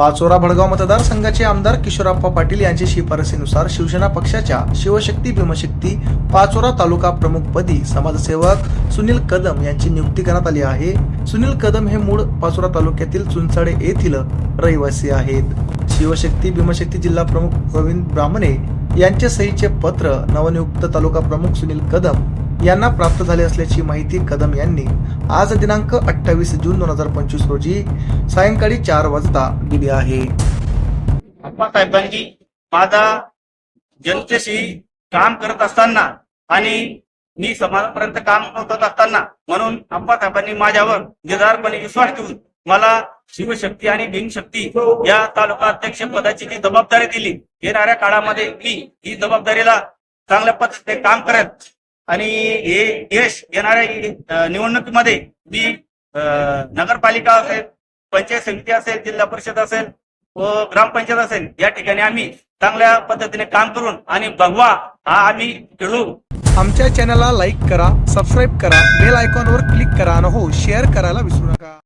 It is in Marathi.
पाचोरा भडगाव मतदारसंघाचे आमदार किशोरप्पा पाटील यांच्या शिफारसीनुसार शिवसेना पक्षाच्या शिवशक्ती भीमशक्ती पाचोरा तालुका प्रमुखपदी समाजसेवक सुनील कदम यांची नियुक्ती करण्यात आली आहे. सुनील कदम हे मूळ पाचोरा तालुक्यातील चुनसाडे येथील रहिवासी आहेत. शिवशक्ती भीमशक्ती जिल्हा प्रमुख गोविंद ब्राह्मणे यांच्या सहीचे पत्र नवनियुक्त तालुका प्रमुख सुनील कदम यांना प्राप्त झाले असल्याची माहिती कदम यांनी आज दिनांक अठ्ठावीस जून दोन हजार पंचवीस रोजी सायंकाळी चार वाजता दिली आहे. आप्पासाहेबांनी माझा जनतेशी काम करत असताना आणि मी समाजापर्यंत काम करत असताना म्हणून अप्पासाहेबांनी माझ्यावर निर्धारपणे विश्वास ठेवून मला शिवशक्ती आणि भीमशक्ती या तालुका अध्यक्ष पदाची जी जबाबदारी दिली येणाऱ्या काळामध्ये मी ही जबाबदारीला चांगल्या पद्धतीने काम करत आणि हे यश येणाऱ्या निवडणुकीमध्ये मी नगरपालिका असेल पंचायत समिती असेल जिल्हा परिषद असेल व ग्रामपंचायत असेल या ठिकाणी आम्ही चांगल्या पद्धतीने काम करून आणि भगवा हा आम्ही खेळू. आमच्या चॅनलला लाईक करा सबस्क्राईब करा बेल आयकॉनवर क्लिक करा आणि हो शेअर करायला विसरू नका.